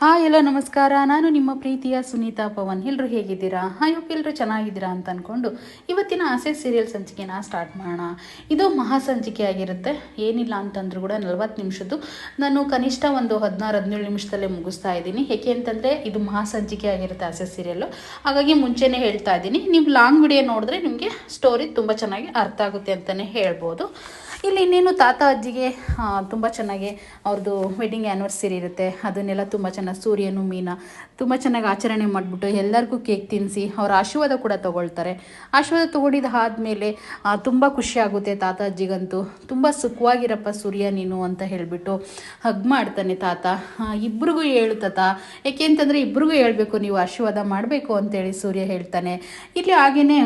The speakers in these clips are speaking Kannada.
ಹಾಯ್ ಎಲ್ಲ ನಮಸ್ಕಾರ. ನಾನು ನಿಮ್ಮ ಪ್ರೀತಿಯ ಸುನೀತಾ ಪವನ್. ಎಲ್ಲರೂ ಹೇಗಿದ್ದೀರಾ? ಹಾಯ್ ಎಲ್ಲರೂ ಚೆನ್ನಾಗಿದ್ದೀರಾ ಅಂತ ಅಂದ್ಕೊಂಡು ಇವತ್ತಿನ ಆಸೆ ಸೀರಿಯಲ್ ಸಂಚಿಕೆನ ಸ್ಟಾರ್ಟ್ ಮಾಡೋಣ. ಇದು ಮಹಾ ಸಂಚಿಕೆ ಆಗಿರುತ್ತೆ. ಏನಿಲ್ಲ ಅಂತಂದ್ರೂ ಕೂಡ ನಲ್ವತ್ತು ನಿಮಿಷದ್ದು. ನಾನು ಕನಿಷ್ಠ ಒಂದು ಹದಿನಾರು, ಹದಿನೇಳು ನಿಮಿಷದಲ್ಲೇ ಮುಗಿಸ್ತಾ ಇದ್ದೀನಿ. ಏಕೆ ಅಂತಂದರೆ ಇದು ಮಹಾ ಸಂಚಿಕೆ ಆಗಿರುತ್ತೆ ಆಸೆ ಸೀರಿಯಲ್ಲು ಹಾಗಾಗಿ ಮುಂಚೆನೇ ಹೇಳ್ತಾ ಇದ್ದೀನಿ. ನೀವು ಲಾಂಗ್ ವಿಡಿಯೋ ನೋಡಿದ್ರೆ ನಿಮಗೆ ಸ್ಟೋರಿ ತುಂಬ ಚೆನ್ನಾಗಿ ಅರ್ಥ ಆಗುತ್ತೆ ಅಂತಲೇ ಹೇಳ್ಬೋದು. ಇಲ್ಲಿ ಇನ್ನೇನು ತಾತ ಅಜ್ಜಿಗೆ ತುಂಬ ಚೆನ್ನಾಗಿ ಅವ್ರದ್ದು ವೆಡ್ಡಿಂಗ್ ಆ್ಯನಿವರ್ಸರಿ ಇರುತ್ತೆ. ಅದನ್ನೆಲ್ಲ ತುಂಬ ಚೆನ್ನಾಗಿ ಸೂರ್ಯನು, ಮೀನ ತುಂಬ ಚೆನ್ನಾಗಿ ಆಚರಣೆ ಮಾಡಿಬಿಟ್ಟು ಎಲ್ಲರಿಗೂ ಕೇಕ್ ತಿನ್ನಿಸಿ ಅವ್ರ ಆಶೀರ್ವಾದ ಕೂಡ ತೊಗೊಳ್ತಾರೆ. ಆಶೀರ್ವಾದ ತೊಗೊಂಡಿದ್ದು ಆದಮೇಲೆ ತುಂಬ ಖುಷಿಯಾಗುತ್ತೆ ತಾತ ಅಜ್ಜಿಗಂತೂ. ತುಂಬ ಸುಖವಾಗಿರಪ್ಪ ಸೂರ್ಯ ನೀನು ಅಂತ ಹೇಳಿಬಿಟ್ಟು ಹಗ್ ಮಾಡ್ತಾನೆ ತಾತ. ಇಬ್ರಿಗೂ ಹೇಳು ತಾತ. ಯಾಕೆ ಅಂತಂದರೆ ಇಬ್ರಿಗೂ ಹೇಳಬೇಕು, ನೀವು ಆಶೀರ್ವಾದ ಮಾಡಬೇಕು ಅಂತೇಳಿ ಸೂರ್ಯ ಹೇಳ್ತಾನೆ. ಇಲ್ಲಿ ಹಾಗೇನೆ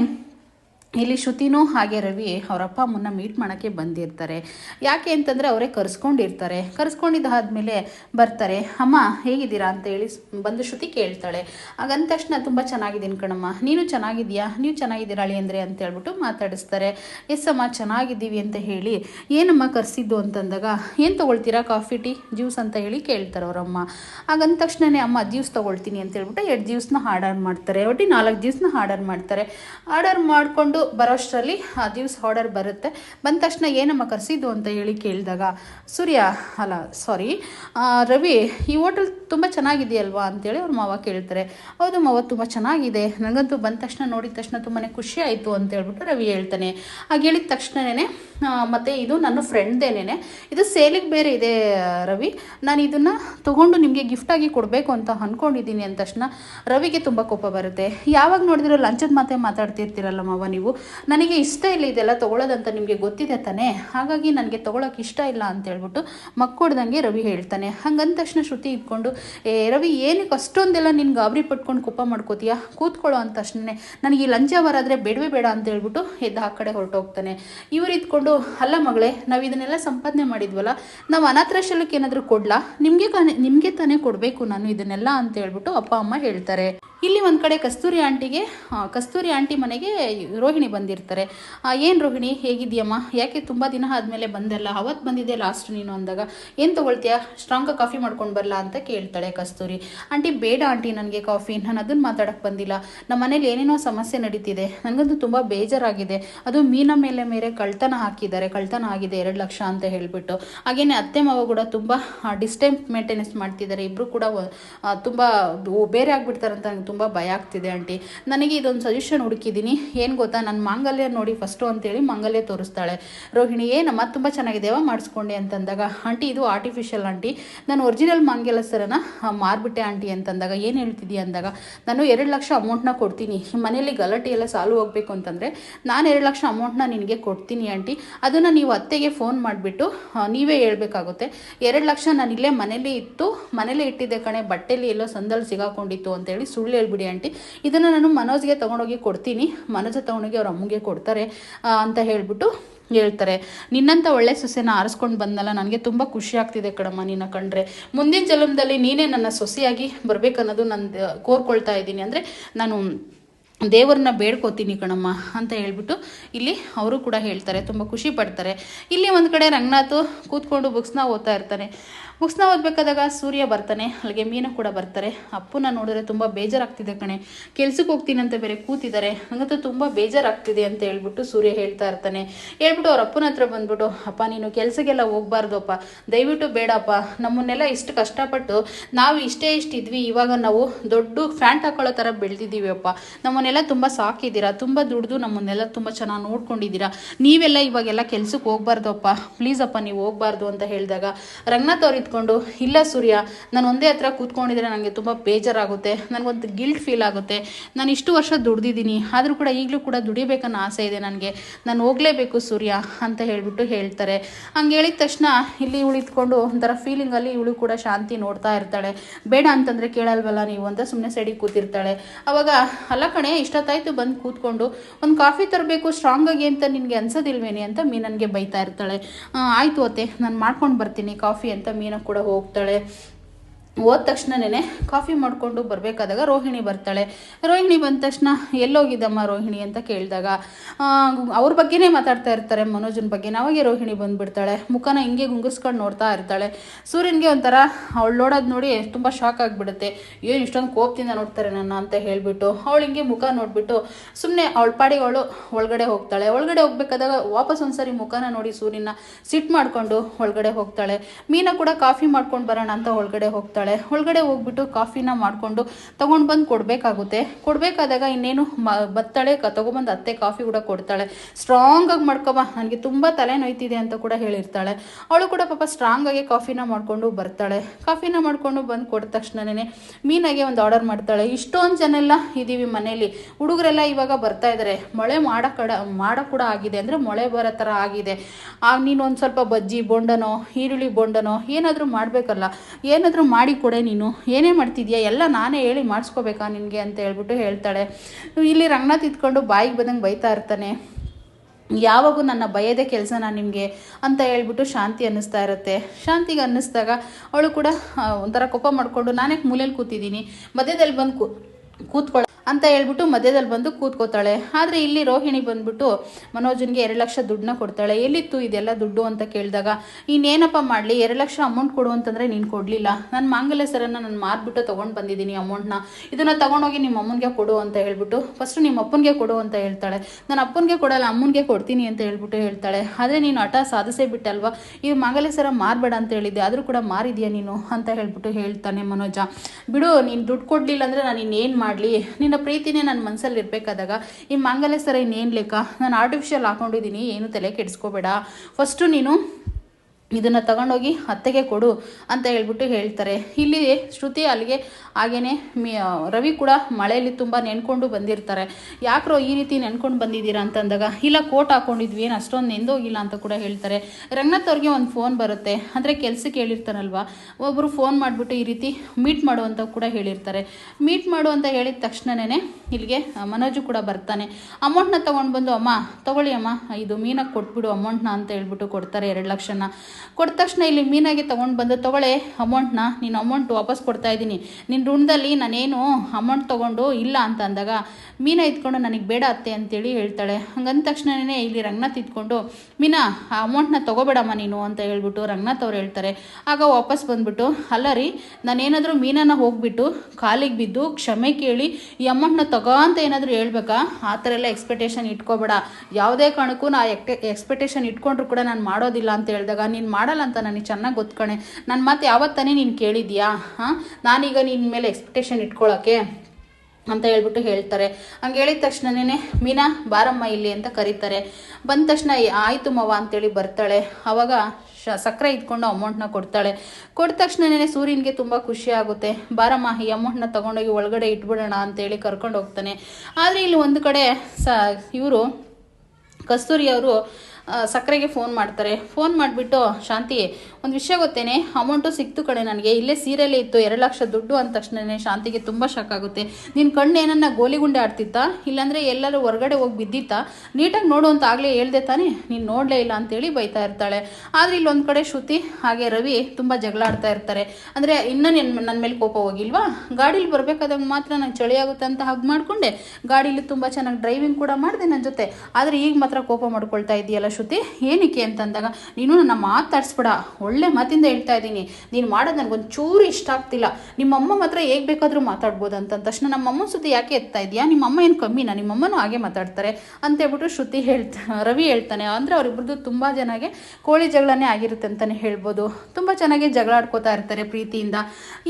ಇಲ್ಲಿ ಶ್ರುತಿನೂ ಹಾಗೆ ರವಿ ಅವರಪ್ಪ ಅಮ್ಮನ್ನ ಮೀಟ್ ಮಾಡೋಕ್ಕೆ ಬಂದಿರ್ತಾರೆ. ಯಾಕೆ ಅಂತಂದರೆ ಅವರೇ ಕರೆಸ್ಕೊಂಡಿರ್ತಾರೆ. ಕರೆಸ್ಕೊಂಡಿದ್ದಾದ್ಮೇಲೆ ಬರ್ತಾರೆ. ಅಮ್ಮ, ಹೇಗಿದ್ದೀರಾ? ಅಂತ ಹೇಳಿ ಬಂದು ಶ್ರುತಿ ಕೇಳ್ತಾಳೆ. ಹಾಗಂದ ತಕ್ಷಣ ತುಂಬ ಚೆನ್ನಾಗಿದ್ದೀನಿ ಕಣಮ್ಮ. ನೀನು ಚೆನ್ನಾಗಿದ್ಯಾ ನೀವು ಚೆನ್ನಾಗಿದ್ದೀರಾ ಅಳಿ ಅಂದರೆ? ಅಂತ ಹೇಳ್ಬಿಟ್ಟು ಮಾತಾಡಿಸ್ತಾರೆ. ಎಸ್ ಅಮ್ಮ, ಚೆನ್ನಾಗಿದ್ದೀವಿ ಅಂತ ಹೇಳಿ ಏನಮ್ಮ ಕರೆಸಿದ್ದು? ಅಂತಂದಾಗ ಏನು ತೊಗೊಳ್ತೀರಾ? ಕಾಫಿ, ಟೀ, ಜ್ಯೂಸ್ ಅಂತ ಹೇಳಿ ಕೇಳ್ತಾರೆ ಅವರಮ್ಮ. ಹಾಗಂದ ತಕ್ಷಣನೇ ಅಮ್ಮ, ಜ್ಯೂಸ್ ತೊಗೊಳ್ತೀನಿ ಅಂತ ಹೇಳ್ಬಿಟ್ಟು ಎರಡು ಜ್ಯೂಸ್ನ ಆರ್ಡರ್ ಮಾಡ್ತಾರೆ. ಒಟ್ಟು ನಾಲ್ಕು ಜ್ಯೂಸ್ನ ಆರ್ಡರ್ ಮಾಡ್ತಾರೆ. ಆರ್ಡರ್ ಮಾಡಿಕೊಂಡು ಬರೋಷ್ಟರಲ್ಲಿ ಆ ದಿವ್ಸ ಆರ್ಡರ್ ಬರುತ್ತೆ. ಬಂದ ತಕ್ಷಣ ಏನಮ್ಮ ಕರೆಸಿದ್ದು ಅಂತ ಹೇಳಿ ಕೇಳಿದಾಗ, ಸೂರ್ಯ, ಅಲ್ಲ ಸಾರಿ ರವಿ, ಈ ಹೋಟೆಲ್ ತುಂಬ ಚೆನ್ನಾಗಿದೆಯಲ್ವಾ ಅಂತೇಳಿ ಅವ್ರ ಮಾವ ಕೇಳ್ತಾರೆ. ಹೌದು ಮಾವ, ತುಂಬ ಚೆನ್ನಾಗಿದೆ. ನನಗಂತೂ ಬಂದ ತಕ್ಷಣ ನೋಡಿದ ತಕ್ಷಣ ತುಂಬಾ ಖುಷಿ ಆಯಿತು ಅಂತ ಹೇಳ್ಬಿಟ್ಟು ರವಿ ಹೇಳ್ತಾನೆ. ಹಾಗೆ ಹೇಳಿದ ತಕ್ಷಣನೇ ಮತ್ತು ಇದು ನನ್ನ ಫ್ರೆಂಡ್ದೇನೆ ಇದು ಸೇಲಿಗೆ ಬೇರೆ ಇದೆ, ರವಿ. ನಾನು ಇದನ್ನು ತೊಗೊಂಡು ನಿಮಗೆ ಗಿಫ್ಟಾಗಿ ಕೊಡಬೇಕು ಅಂತ ಅಂದ್ಕೊಂಡಿದ್ದೀನಿ ಅಂದ ತಕ್ಷಣ ರವಿಗೆ ತುಂಬ ಕೋಪ ಬರುತ್ತೆ. ಯಾವಾಗ ನೋಡಿದಿರೋ ಲಂಚದ ಮಾತೆ ಮಾತಾಡ್ತಿರ್ತೀರಲ್ಲ ಮಾವ ನೀವು? ನನಗೆ ಇಷ್ಟ ಇಲ್ಲ ಇದೆಲ್ಲ ತೊಗೊಳೋದಂತ ನಿಮಗೆ ಗೊತ್ತಿದೆ ತಾನೇ? ಹಾಗಾಗಿ ನನಗೆ ತೊಗೊಳಕ್ಕೆ ಇಷ್ಟ ಇಲ್ಲ ಅಂತ ಹೇಳ್ಬಿಟ್ಟು ಮಕ್ಕೊಡ್ದಂಗೆ ರವಿ ಹೇಳ್ತಾನೆ. ಹಂಗಂದ ತಕ್ಷಣ ಶ್ರುತಿ ಇಟ್ಕೊಂಡು ಏ, ರವಿ, ಏನಕ್ಕೆ ಅಷ್ಟೊಂದೆಲ್ಲ ನಿನ್ನ ಗಾಬರಿ ಪಟ್ಕೊಂಡು ಕೋಪ ಮಾಡ್ಕೋತೀಯಾ? ಕೂತ್ಕೊಳ್ಳೋ ಅಂತ ತಕ್ಷಣನೇ ನನಗೆ ಈ ಲಂಚ ಬರಾದರೆ ಬೇಡವೇ ಬೇಡ ಅಂತ ಹೇಳ್ಬಿಟ್ಟು ಎದ್ದು ಆ ಕಡೆ ಹೊರಟೋಗ್ತಾನೆ. ಇವರು ಇದ್ಕೊಂಡು, ಅಲ್ಲ ಮಗಳೇ, ನಾವು ಇದನ್ನೆಲ್ಲ ಸಂಪಾದನೆ ಮಾಡಿದ್ವಲ್ಲ, ನಾವು ಅನಾಥಾಶ್ರಮಕ್ಕೆ ಏನಾದರೂ ಕೊಡ್ಲಾ? ನಿಮಗೆ ನಿಮಗೆ ತಾನೇ ಕೊಡಬೇಕು ನಾನು ಇದನ್ನೆಲ್ಲ ಅಂತ ಹೇಳ್ಬಿಟ್ಟು ಅಪ್ಪ, ಅಮ್ಮ ಹೇಳ್ತಾರೆ. ಇಲ್ಲಿ ಒಂದು ಕಡೆ ಕಸ್ತೂರಿ ಆಂಟಿಗೆ ಕಸ್ತೂರಿ ಆಂಟಿ ಮನೆಗೆ ರೋಹಿಣಿ ಬಂದಿರ್ತಾರೆ. ಏನು ರೋಹಿಣಿ ಹೇಗಿದೆಯಮ್ಮ ಯಾಕೆ ತುಂಬ ದಿನ ಆದಮೇಲೆ ಬಂದಲ್ಲ? ಅವತ್ತು ಬಂದಿದ್ದೆ ಲಾಸ್ಟ್ ನೀನು ಅಂದಾಗ. ಏನು ತೊಗೊಳ್ತೀಯಾ? ಸ್ಟ್ರಾಂಗಾಗಿ ಕಾಫಿ ಮಾಡ್ಕೊಂಡು ಬರಲ್ಲ ಅಂತ ಕೇಳ್ತಾಳೆ ಕಸ್ತೂರಿ. ಆಂಟಿ, ಬೇಡ ಆಂಟಿ ನನಗೆ ಕಾಫಿ ನಾನು ಅದನ್ನು ಮಾತಾಡೋಕ್ಕೆ ಬಂದಿಲ್ಲ. ನಮ್ಮ ಮನೇಲಿ ಏನೇನೋ ಸಮಸ್ಯೆ ನಡೀತಿದೆ. ನನಗಂತೂ ತುಂಬ ಬೇಜಾರಾಗಿದೆ. ಅದು ಮೀನ ಮೇಲೆ ಮೇಲೆ ಕಳ್ತನ ಹಾಕಿದ್ದಾರೆ. ಕಳ್ತನ ಆಗಿದೆ ಎರಡು ಲಕ್ಷ ಅಂತ ಹೇಳಿಬಿಟ್ಟು. ಹಾಗೇನೆ ಅತ್ತೆ ಮಾವ ಕೂಡ ತುಂಬ ಡಿಸ್ಟೆಂಪ್ ಮೇಂಟೆನೆನ್ಸ್ ಮಾಡ್ತಿದ್ದಾರೆ. ಇಬ್ಬರು ಕೂಡ ತುಂಬ ಬೇರೆ ಆಗಿಬಿಡ್ತಾರಂತ ಅಂತ ತುಂಬ ಭಯ ಆಗ್ತಿದೆ ಆಂಟಿ. ನನಗೆ ಇದೊಂದು ಸಜೆಷನ್ ಹುಡುಕಿದ್ದೀನಿ ಏನು ಗೊತ್ತಾ? ನನ್ನ ಮಾಂಗಲ್ಯ ನೋಡಿ ಫಸ್ಟು ಅಂತೇಳಿ ಮಾಂಗಲ್ಯ ತೋರಿಸ್ತಾಳೆ. ರೋಹಿಣಿ, ಏನಮ್ಮ? ತುಂಬ ಚೆನ್ನಾಗಿದೆಯವ ಮಾಡಿಸ್ಕೊಂಡೆ ಅಂತಂದಾಗ, ಆಂಟಿ, ಇದು ಆರ್ಟಿಫಿಷಿಯಲ್ ಆಂಟಿ. ನಾನು ಒರಿಜಿನಲ್ ಮಾಂಗಲ್ಯ ಸರನ ಮಾರ್ಬಿಟ್ಟೆ ಆಂಟಿ ಅಂತಂದಾಗ, ಏನು ಹೇಳ್ತಿದ್ದೀಯ ಅಂದಾಗ, ನಾನು ಎರಡು ಲಕ್ಷ ಅಮೌಂಟ್ನ ಕೊಡ್ತೀನಿ. ಮನೆಯಲ್ಲಿ ಗಲಾಟೆ ಎಲ್ಲ ಸಾಲು ಹೋಗಬೇಕು ಅಂತಂದರೆ, ನಾನು ಎರಡು ಲಕ್ಷ ಅಮೌಂಟ್ನ ನಿನಗೆ ಕೊಡ್ತೀನಿ ಆಂಟಿ. ಅದನ್ನು ನೀವು ಅತ್ತೆಗೆ ಫೋನ್ ಮಾಡಿಬಿಟ್ಟು ನೀವೇ ಹೇಳಬೇಕಾಗುತ್ತೆ. ಎರಡು ಲಕ್ಷ ನಾನು ಇಲ್ಲೇ ಮನೇಲಿ ಇತ್ತು. ಮನೇಲೇ ಇಟ್ಟಿದ್ದೆ ಕಣೆ. ಬಟ್ಟೆಲಿ ಎಲ್ಲೋ ಸಂದಲ್ಲಿ ಸಿಗಾಕೊಂಡಿತ್ತು ಅಂತೇಳಿ ಸುಳ್ಳು ಹೇಳ್ಬಿಡಿ ಆಂಟಿ. ಇದನ್ನು ನಾನು ಮನೋಜ್ಗೆ ತೊಗೊಂಡೋಗಿ ಕೊಡ್ತೀನಿ. ಮನೋಜ ತೊಗೊಂಡೋಗಿ ಅವ್ರ ಅಮ್ಮಗೆ ಕೊಡ್ತಾರೆ ಅಂತ ಹೇಳ್ಬಿಟ್ಟು ಹೇಳ್ತಾರೆ. ನಿನ್ನಂಥ ಒಳ್ಳೆ ಸೊಸೆನ ಆರಿಸ್ಕೊಂಡು ಬಂದಲ್ಲ ನನಗೆ ತುಂಬ ಖುಷಿ ಆಗ್ತಿದೆ ಕಣಮ್ಮ ನಿನ್ನ ಕಂಡ್ರೆ. ಮುಂದಿನ ಜನ್ಮದಲ್ಲಿ ನೀನೇ ನನ್ನ ಸೊಸೆಯಾಗಿ ಬರಬೇಕನ್ನೋದು ನನ್ನ ಕೋರ್ಕೊಳ್ತಾ ಇದ್ದೀನಿ. ಅಂದರೆ ನಾನು ದೇವರನ್ನ ಬೇಡ್ಕೋತೀನಿ ಕಣಮ್ಮ ಅಂತ ಹೇಳ್ಬಿಟ್ಟು ಇಲ್ಲಿ ಅವರು ಕೂಡ ಹೇಳ್ತಾರೆ, ತುಂಬ ಖುಷಿ ಪಡ್ತಾರೆ. ಇಲ್ಲಿ ಒಂದು ಕಡೆ ರಂಗನಾಥ್ ಕೂತ್ಕೊಂಡು ಬುಕ್ಸ್ನ ಓದ್ತಾ ಇರ್ತಾನೆ ಬುಕ್ಸ್ನ ಓದಬೇಕಾದಾಗ ಸೂರ್ಯ ಬರ್ತಾನೆ, ಅಲ್ಲಿಗೆ ಮೀನು ಕೂಡ ಬರ್ತಾರೆ. ಅಪ್ಪನ ನೋಡಿದ್ರೆ ತುಂಬ ಬೇಜಾರಾಗ್ತಿದೆ ಕಣೆ. ಕೆಲ್ಸಕ್ಕೆ ಹೋಗ್ತೀನಿ ಅಂತ ಬೇರೆ ಕೂತಿದ್ದಾರೆ. ನನಗಂತೂ ತುಂಬ ಬೇಜಾರಾಗ್ತಿದೆ ಅಂತ ಹೇಳ್ಬಿಟ್ಟು ಸೂರ್ಯ ಹೇಳ್ತಾ ಇರ್ತಾನೆ. ಹೇಳ್ಬಿಟ್ಟು ಅವ್ರ ಅಪ್ಪನ ಹತ್ರ ಬಂದ್ಬಿಟ್ಟು ಅಪ್ಪ, ನೀನು ಕೆಲಸಕ್ಕೆಲ್ಲ ಹೋಗ್ಬಾರ್ದಪ್ಪ. ದಯವಿಟ್ಟು ಬೇಡಪ್ಪ. ನಮ್ಮನ್ನೆಲ್ಲ ಇಷ್ಟು ಕಷ್ಟಪಟ್ಟು ನಾವು ಇಷ್ಟೇ ಇಷ್ಟು ಇದ್ವಿ. ಇವಾಗ ನಾವು ದೊಡ್ಡ ಫ್ಯಾಂಟ್ ಹಾಕೊಳ್ಳೋ ಥರ ಬೆಳೆದಿದ್ದೀವಿ ಅಪ್ಪ ನಮ್ಮನ್ನೆಲ್ಲ ತುಂಬ ಸಾಕಿದ್ದೀರಾ? ತುಂಬ ದುಡ್ದು ನಮ್ಮನ್ನೆಲ್ಲ ತುಂಬ ಚೆನ್ನಾಗಿ ನೋಡ್ಕೊಂಡಿದ್ದೀರಾ? ನೀವೆಲ್ಲ ಇವಾಗೆಲ್ಲ ಕೆಲ್ಸಕ್ಕೆ ಹೋಗ್ಬಾರ್ದಪ್ಪ. ಪ್ಲೀಸ್ ಅಪ್ಪ, ನೀವು ಹೋಗ್ಬಾರ್ದು ಅಂತ ಹೇಳಿದಾಗ, ರಂಗನಾಥ್ ಅವ್ರು ಇದ್ಕೊಂಡು ಇಲ್ಲ ಸೂರ್ಯ, ನಾನು ಒಂದೇ ಹತ್ರ ಕೂತ್ಕೊಂಡಿದ್ರೆ ನನಗೆ ತುಂಬ ಬೇಜಾರಾಗುತ್ತೆ, ನನಗೊಂದು ಗಿಲ್ಟ್ ಫೀಲ್ ಆಗುತ್ತೆ, ನಾನು ಇಷ್ಟು ವರ್ಷ ದುಡ್ದಿದ್ದೀನಿ, ಆದರೂ ಕೂಡ ಈಗಲೂ ಕೂಡ ದುಡಿಬೇಕನ್ನೋ ಆಸೆ ಇದೆ ನನಗೆ, ನಾನು ಹೋಗಲೇಬೇಕು ಸೂರ್ಯ, ಅಂತ ಹೇಳಿಬಿಟ್ಟು ಹೇಳ್ತಾರೆ. ಹಂಗೆ ಹೇಳಿದ ತಕ್ಷಣ ಇಲ್ಲಿ ಉಳಿತ್ಕೊಂಡು ಒಂಥರ ಫೀಲಿಂಗಲ್ಲಿ ಇವಳು ಕೂಡ ಶಾಂತಿ ನೋಡ್ತಾ ಇರ್ತಾಳೆ. ಬೇಡ ಅಂತಂದರೆ ಕೇಳಲ್ವಲ್ಲ ನೀವು, ಅಂತ ಸುಮ್ಮನೆ ಸೈಡಿಗೆ ಕೂತಿರ್ತಾಳೆ. ಅವಾಗ, ಅಲ್ಲ ಕಣೆ, ಇಷ್ಟೊತ್ತಾಯ್ತು ಬಂದು ಕೂತ್ಕೊಂಡು, ಒಂದು ಕಾಫಿ ತರಬೇಕು ಸ್ಟ್ರಾಂಗ್ ಆಗಿ ಅಂತ ನಿನಗೆ ಅನ್ಸೋದಿಲ್ವೇನೆ? ಅಂತ ಮೀನನ್ಗೆ ಬೈತಾ ಇರ್ತಾಳೆ. ಆಯಿತು ಆಯ್ತು ಅತ್ತೆ, ನಾನು ಮಾಡ್ಕೊಂಡು ಬರ್ತೀನಿ ಕಾಫಿ, ಅಂತ ಮೀನ ಕೂಡ ಹೋಗ್ತಾಳೆ. ಹೋದ ತಕ್ಷಣನೇ ಕಾಫಿ ಮಾಡಿಕೊಂಡು ಬರಬೇಕಾದಾಗ ರೋಹಿಣಿ ಬರ್ತಾಳೆ. ರೋಹಿಣಿ ಬಂದ ತಕ್ಷಣ ಎಲ್ಲೋಗಿದ್ದಮ್ಮ ರೋಹಿಣಿ ಅಂತ ಕೇಳಿದಾಗ. ಅವ್ರ ಬಗ್ಗೆನೇ ಮಾತಾಡ್ತಾ ಇರ್ತಾರೆ ಮನೋಜನ ಬಗ್ಗೆ. ನಾವಾಗೆ ರೋಹಿಣಿ ಬಂದುಬಿಡ್ತಾಳೆ. ಮುಖನ ಹಿಂಗೆ ಗುಂಗಿಸ್ಕೊಂಡು ನೋಡ್ತಾ ಇರ್ತಾಳೆ. ಸೂರ್ಯನಿಗೆ ಒಂಥರ ಅವಳು ನೋಡೋದು ನೋಡಿ ತುಂಬ ಶಾಕ್ ಆಗಿಬಿಡುತ್ತೆ. ಏನು ಇಷ್ಟೊಂದು ಕೋಪದಿಂದ ನೋಡ್ತಾರೆ ನನ್ನ ಅಂತ ಹೇಳಿಬಿಟ್ಟು ಅವಳು ಹಿಂಗೆ ಮುಖ ನೋಡಿಬಿಟ್ಟು ಸುಮ್ಮನೆ ಅವಳ ಪಾಡಿಗಳು ಒಳಗಡೆ ಹೋಗ್ತಾಳೆ. ಒಳಗಡೆ ಹೋಗ್ಬೇಕಾದಾಗ ವಾಪಸ್ ಒಂದ್ಸರಿ ಮುಖನ ನೋಡಿ ಸೂರ್ಯನ ಸಿಟ್ ಮಾಡಿಕೊಂಡು ಒಳಗಡೆ ಹೋಗ್ತಾಳೆ. ಮೀನ ಕೂಡ ಕಾಫಿ ಮಾಡ್ಕೊಂಡು ಬರೋಣ ಅಂತ ಒಳಗಡೆ ಹೋಗ್ತಾಳೆ. ಒಳಗಡೆ ಹೋಗ್ಬಿಟ್ಟು ಕಾಫಿನ ಮಾಡಿಕೊಂಡು ತೊಗೊಂಡು ಬಂದು ಕೊಡಬೇಕಾಗುತ್ತೆ. ಕೊಡಬೇಕಾದಾಗ ಇನ್ನೇನು ಮ, ಬತ್ತಾಳೆ ಕ ಅತ್ತೆ ಕಾಫಿ ಕೂಡ ಕೊಡ್ತಾಳೆ. ಸ್ಟ್ರಾಂಗಾಗಿ ಮಾಡ್ಕೊಬ ನನಗೆ ತುಂಬ ತಲೆ ನೋಯ್ತಿದೆ ಅಂತ ಕೂಡ ಹೇಳಿರ್ತಾಳೆ. ಅವಳು ಕೂಡ ಪಾಪ ಸ್ಟ್ರಾಂಗಾಗಿ ಕಾಫಿನ ಮಾಡಿಕೊಂಡು ಬರ್ತಾಳೆ. ಕಾಫಿನ ಮಾಡಿಕೊಂಡು ಬಂದು ಕೊಟ್ಟ ತಕ್ಷಣನೇ ಮೀನಾಗೆ ಒಂದು ಆರ್ಡರ್ ಮಾಡ್ತಾಳೆ. ಇಷ್ಟೊಂದು ಜನ ಎಲ್ಲ ಇದ್ದೀವಿ ಮನೇಲಿ. ಹುಡುಗರೆಲ್ಲ ಇವಾಗ ಬರ್ತಾ ಇದ್ದಾರೆ ಮಳೆ ಮಾಡ ಕಡ, ಮಾಡ ಕೂಡ ಆಗಿದೆ. ಅಂದರೆ ಮಳೆ ಬರೋ ಥರ ಆಗಿದೆ. ಆಗ ನೀನು ಒಂದು ಸ್ವಲ್ಪ ಬಜ್ಜಿ, ಬೊಂಡನೋ, ಈರುಳ್ಳಿ, ಬೊಂಡನೋ ಏನಾದರೂ ಮಾಡಬೇಕಲ್ಲ. ಏನಾದರೂ ಮಾಡಿ ಕೊಡೆ ನೀನು. ಏನೇ ಮಾಡ್ತಿದ್ಯಾ? ಎಲ್ಲ ನಾನೇ ಹೇಳಿ ಮಾಡಿಸ್ಕೋಬೇಕಾ ನಿನಗೆ ಅಂತ ಹೇಳ್ಬಿಟ್ಟು ಹೇಳ್ತಾಳೆ. ಇಲ್ಲಿ ರಂಗನಾಥ್ ಇದ್ಕೊಂಡು ಬಾಯಿಗೆ ಬಂದಂಗೆ ಬೈತಾ ಇರ್ತಾನೆ. ಯಾವಾಗೂ ನನ್ನ ಬಯದೆ ಕೆಲಸ ನಾನು ನಿಮಗೆ? ಅಂತ ಹೇಳ್ಬಿಟ್ಟು ಶಾಂತಿ ಅನ್ನಿಸ್ತಾ ಇರುತ್ತೆ. ಶಾಂತಿಗೆ ಅನ್ನಿಸ್ದಾಗ ಅವಳು ಕೂಡ ಒಂಥರ ಕೋಪ ಮಾಡಿಕೊಂಡು ನಾನೇ ಮೂಲೆಯಲ್ಲಿ ಕೂತಿದ್ದೀನಿ? ಮಧ್ಯದಲ್ಲಿ ಬಂದು ಕೂ ಕೂತ್ಕೊಳ್ಳ ಅಂತ ಹೇಳ್ಬಿಟ್ಟು ಮಧ್ಯದಲ್ಲಿ ಬಂದು ಕೂತ್ಕೋತಾಳೆ. ಆದರೆ ಇಲ್ಲಿ ರೋಹಿಣಿ ಬಂದ್ಬಿಟ್ಟು, ಮನೋಜನ್ಗೆ ಎರಡು ಲಕ್ಷ ದುಡ್ಡನ್ನ ಕೊಡ್ತಾಳೆ. ಎಲ್ಲಿತ್ತು ಇದೆಲ್ಲ ದುಡ್ಡು? ಅಂತ ಕೇಳಿದಾಗ, ಇನ್ನೇನಪ್ಪ ಮಾಡಲಿ? ಎರಡು ಲಕ್ಷ ಅಮೌಂಟ್ ಕೊಡು ಅಂತಂದರೆ ನೀನು ಕೊಡಲಿಲ್ಲ. ನನ್ನ ಮಾಂಗಲ್ಯ ಸರನ್ನು ನಾನು ಮಾರ್ಬಿಟ್ಟು ತೊಗೊಂಡು ಬಂದಿದ್ದೀನಿ ಅಮೌಂಟ್ನ ಇದನ್ನು ತೊಗೊಂಡೋಗಿ ನಿಮ್ಮ ಅಮ್ಮನಿಗೆ ಕೊಡು ಅಂತ ಹೇಳ್ಬಿಟ್ಟು ಫಸ್ಟು ನಿಮ್ಮ ಅಪ್ಪನಿಗೆ ಕೊಡು ಅಂತ ಹೇಳ್ತಾಳೆ. ನಾನು ಅಪ್ಪನಿಗೆ ಕೊಡಲ್ಲ, ಅಮ್ಮನಿಗೆ ಕೊಡ್ತೀನಿ ಅಂತ ಹೇಳ್ಬಿಟ್ಟು ಹೇಳ್ತಾಳೆ. ಆದರೆ ನೀನು ಹಠ ಸಾಧಿಸೇ ಬಿಟ್ಟಲ್ವಾ? ಈ ಮಾಂಗಲ್ಯ ಸರ ಮಾರಬೇಡ ಅಂತ ಹೇಳಿದ್ದೆ. ಆದರೂ ಕೂಡ ಮಾರಿದ್ಯಾ ನೀನು? ಅಂತ ಹೇಳ್ಬಿಟ್ಟು ಹೇಳ್ತಾನೆ ಮನೋಜ. ಬಿಡು, ನೀನು ದುಡ್ಡು ಕೊಡಲಿಲ್ಲ ಅಂದರೆ ನಾನು ಇನ್ನೇನು ಮಾಡಲಿ? ನಿನ್ನ ಪ್ರೀತಿನೇ ನನ್ನ ಮನಸ್ಸಲ್ಲಿ ಇರಬೇಕಾದಾಗ ಈ ಮಾಂಗಲ್ಯ ಸರ ಇನ್ನೇನು ಲೆಕ್ಕ? ನಾನು ಆರ್ಟಿಫಿಷಿಯಲ್ ಹಾಕೊಂಡಿದ್ದೀನಿ ಏನು ತಲೆ ಕೆಡಿಸ್ಕೋಬೇಡ. ಫಸ್ಟು ನೀನು ಇದನ್ನು ತಗೊಂಡೋಗಿ ಅತ್ತೆಗೆ ಕೊಡು ಅಂತ ಹೇಳ್ಬಿಟ್ಟು ಹೇಳ್ತಾರೆ. ಇಲ್ಲಿ ಶ್ರುತಿ ಅಲ್ಲಿಗೆ ಹಾಗೇನೆ ಮಿ ರವಿ ಕೂಡ ಮಳೆಯಲ್ಲಿ ತುಂಬ ನೆನ್ಕೊಂಡು ಬಂದಿರ್ತಾರೆ. ಯಾಕ್ರೋ ಈ ರೀತಿ ನೆನ್ಕೊಂಡು ಬಂದಿದ್ದೀರಾ ಅಂತಂದಾಗ ಇಲ್ಲ ಕೋಟ್ ಹಾಕೊಂಡಿದ್ವಿ, ಏನು ಅಷ್ಟೊಂದು ನೆಂದೋಗಿಲ್ಲ ಅಂತ ಕೂಡ ಹೇಳ್ತಾರೆ. ರಂಗನಾಥ್ ಅವ್ರಿಗೆ ಒಂದು ಫೋನ್ ಬರುತ್ತೆ. ಅಂದರೆ ಕೆಲಸಕ್ಕೆ ಹೇಳಿರ್ತಾರಲ್ವ ಒಬ್ಬರು ಫೋನ್ ಮಾಡಿಬಿಟ್ಟು ಈ ರೀತಿ ಮೀಟ್ ಮಾಡು ಅಂತ ಕೂಡ ಹೇಳಿರ್ತಾರೆ. ಮೀಟ್ ಮಾಡು ಅಂತ ಹೇಳಿದ ತಕ್ಷಣನೇ ಇಲ್ಲಿಗೆ ಮನೋಜು ಕೂಡ ಬರ್ತಾನೆ. ಅಮೌಂಟ್ನ ತೊಗೊಂಡು ಬಂದು, ಅಮ್ಮ, ತಗೊಳ್ಳಿ ಅಮ್ಮ ಇದು ಮೀನಕ್ಕೆ ಕೊಟ್ಬಿಡು ಅಮೌಂಟ್ನ ಅಂತ ಹೇಳ್ಬಿಟ್ಟು ಕೊಡ್ತಾರೆ ಎರಡು ಲಕ್ಷನ. ಕೊಟ್ಟ ತಕ್ಷಣ ಇಲ್ಲಿ ಮೀನಾಗೆ ತೊಗೊಂಡು ಬಂದು ತೊಗೊಳೆ ಅಮೌಂಟ್ನ ನೀನು ಅಮೌಂಟ್ ವಾಪಸ್ ಕೊಡ್ತಾ ಇದ್ದೀನಿ. ನಿನ್ನ ಋಣದಲ್ಲಿ ನಾನೇನು ಅಮೌಂಟ್ ತೊಗೊಂಡು ಇಲ್ಲ ಅಂತ ಅಂದಾಗ, ಮೀನಾ ಇದ್ಕೊಂಡು ನನಗೆ ಬೇಡ ಅತ್ತೆ ಅಂತೇಳಿ ಹೇಳ್ತಾಳೆ. ಹಂಗಂದ ತಕ್ಷಣವೇ ಇಲ್ಲಿ ರಂಗನಾಥ್ ಇದ್ಕೊಂಡು, ಮೀನಾ, ಆ ಅಮೌಂಟ್ನ ತೊಗೋಬೇಡಮ್ಮ ನೀನು ಅಂತ ಹೇಳ್ಬಿಟ್ಟು ರಂಗನಾಥ್ ಅವ್ರು ಹೇಳ್ತಾರೆ. ಆಗ ವಾಪಸ್ ಬಂದ್ಬಿಟ್ಟು, ಅಲ್ಲ ರೀ, ನಾನೇನಾದರೂ ಮೀನನ್ನು ಹೋಗ್ಬಿಟ್ಟು ಕಾಲಿಗೆ ಬಿದ್ದು ಕ್ಷಮೆ ಕೇಳಿ ಈ ಅಮೌಂಟ್ನ ತಗೋ ಅಂತ ಏನಾದರೂ ಹೇಳ್ಬೇಕಾ? ಆ ಥರ ಎಲ್ಲ ಎಕ್ಸ್ಪೆಕ್ಟೇಷನ್ ಇಟ್ಕೋಬೇಡ. ಯಾವುದೇ ಕಾರಣಕ್ಕೂ ನಾ ಎಕ್ಸ್ಪೆಕ್ಟೇಷನ್ ಇಟ್ಕೊಂಡ್ರು ಕೂಡ ನಾನು ಮಾಡೋದಿಲ್ಲ ಅಂತ ಹೇಳಿದಾಗ, ನೀನು ಮಾಡಲ್ಲ ಅಂತ ನನಗೆ ಚೆನ್ನಾಗಿ ಗೊತ್ಕಣೆ ನನ್ನ ಮಾತು ಯಾವತ್ತಾನೇ ನೀನು ಕೇಳಿದ್ಯಾ? ಹಾಂ? ನಾನೀಗ ನಿನ್ನ ಮೇಲೆ ಎಕ್ಸ್ಪೆಕ್ಟೇಷನ್ ಇಟ್ಕೊಳ್ಳೋಕ್ಕೆ ಅಂತ ಹೇಳ್ಬಿಟ್ಟು ಹೇಳ್ತಾರೆ. ಹಂಗೆ ಹೇಳಿದ ತಕ್ಷಣನೇ ಮೀನಾ, ಬಾರಮ್ಮ ಇಲ್ಲಿ ಅಂತ ಕರೀತಾರೆ. ಬಂದ ತಕ್ಷಣ ಆಯಿತು ಮವ ಅಂತೇಳಿ ಬರ್ತಾಳೆ. ಅವಾಗ ಶ, ಸಕ್ಕರೆ ಇದ್ಕೊಂಡು ಅಮೌಂಟ್ನ ಕೊಡ್ತಾಳೆ. ಕೊಟ್ಟ ತಕ್ಷಣನೇ ಸೂರ್ಯನಿಗೆ ತುಂಬ ಖುಷಿ ಆಗುತ್ತೆ. ಬಾರಮ್ಮ, ಈ ಅಮೌಂಟ್ನ ತೊಗೊಂಡೋಗಿ ಒಳಗಡೆ ಇಟ್ಬಿಡೋಣ ಅಂತೇಳಿ ಕರ್ಕೊಂಡು ಹೋಗ್ತಾನೆ ಆದರೆ ಇಲ್ಲಿ ಒಂದು ಕಡೆ ಸ, ಇವರು, ಕಸ್ತೂರಿ ಅವರು ಸಕ್ಕರೆಗೆ ಫೋನ್ ಮಾಡ್ತಾರೆ. ಫೋನ್ ಮಾಡಿಬಿಟ್ಟು ಶಾಂತಿ ಒಂದು ವಿಷಯ ಗೊತ್ತೇನೆ? ಅಮೌಂಟು ಸಿಕ್ತು ಕಡೆ ನನಗೆ. ಇಲ್ಲೇ ಸೀರೆಯಲ್ಲೇ ಇತ್ತು, ಎರಡು ಲಕ್ಷ ದುಡ್ಡು ಅಂದ ತಕ್ಷಣನೇ ಶಾಂತಿಗೆ ತುಂಬ ಶಾಕ್ ಆಗುತ್ತೆ. ನಿನ್ನ ಕಣ್ಣು ಏನನ್ನ ಗೋಲಿಗುಂಡೆ ಆಡ್ತಿತ್ತಾ? ಇಲ್ಲಾಂದರೆ ಎಲ್ಲರೂ ಹೊರಗಡೆ ಹೋಗಿ ಬಿದ್ದಿತ್ತಾ? ನೀಟಾಗಿ ನೋಡು ಅಂತ ಆಗಲೇ ಹೇಳ್ದೆ ತಾನೇ? ನೀನು ನೋಡಲೇ ಇಲ್ಲ ಅಂತೇಳಿ ಬೈತಾ ಇರ್ತಾಳೆ. ಆದರೆ ಇಲ್ಲೊಂದು ಕಡೆ ಶ್ರುತಿ, ಹಾಗೆ ರವಿ ತುಂಬ ಜಗಳ ಆಡ್ತಾ ಇರ್ತಾರೆ. ಅಂದರೆ ಇನ್ನೂ ನನ್ನ ಮೇಲೆ ಕೋಪ ಹೋಗಿಲ್ವಾ? ಗಾಡೀಲಿ ಬರಬೇಕಾದಾಗ ಮಾತ್ರ ನಂಗೆ ಚಳಿ ಆಗುತ್ತೆ ಅಂತ ಹಾಗೆ ಮಾಡಿಕೊಂಡೆ. ಗಾಡೀಲಿ ತುಂಬ ಚೆನ್ನಾಗಿ ಡ್ರೈವಿಂಗ್ ಕೂಡ ಮಾಡಿದೆ ನನ್ನ ಜೊತೆ. ಆದರೆ ಈಗ ಮಾತ್ರ ಕೋಪ ಮಾಡ್ಕೊಳ್ತಾ ಇದೆಯಲ್ಲ ಶ್ರುತಿ? ಏನಕ್ಕೆ ಅಂತಂದಾಗ, ನೀನು ನನ್ನ ಮಾತಾಡ್ಸ್ಬೇಡ ಒಳ್ಳೆ ಮಾತಿಂದ ಹೇಳ್ತಾ ಇದ್ದೀನಿ. ನೀನು ಮಾಡೋದು ನನಗೊಂದು ಚೂರು ಇಷ್ಟ ಆಗ್ತಿಲ್ಲ. ನಿಮ್ಮಮ್ಮ ಮಾತ್ರ ಹೇಗೆ ಬೇಕಾದರೂ ಮಾತಾಡ್ಬೋದು ಅಂತ ತಕ್ಷಣ ನಮ್ಮಮ್ಮ ಸುದ್ದಿ ಯಾಕೆ ಎತ್ತಾ ಇದೆಯಾ? ನಿಮ್ಮಮ್ಮ ಏನು ಕಮ್ಮಿನಾ? ನಿಮ್ಮಮ್ಮನೂ ಹಾಗೆ ಮಾತಾಡ್ತಾರೆ ಅಂತೇಳ್ಬಿಟ್ಟು ಶ್ರುತಿ ಹೇಳ್ತಾ, ರವಿ ಹೇಳ್ತಾನೆ. ಅಂದರೆ ಅವರಿಬ್ಬರದ್ದು ತುಂಬ ಜನಗೆ ಕೋಳಿ ಜಗಳನೇ ಆಗಿರುತ್ತೆ ಅಂತಲೇ ಹೇಳ್ಬೋದು. ತುಂಬ ಚೆನ್ನಾಗಿ ಜಗಳ ಆಡ್ಕೋತಾ ಇರ್ತಾರೆ ಪ್ರೀತಿಯಿಂದ.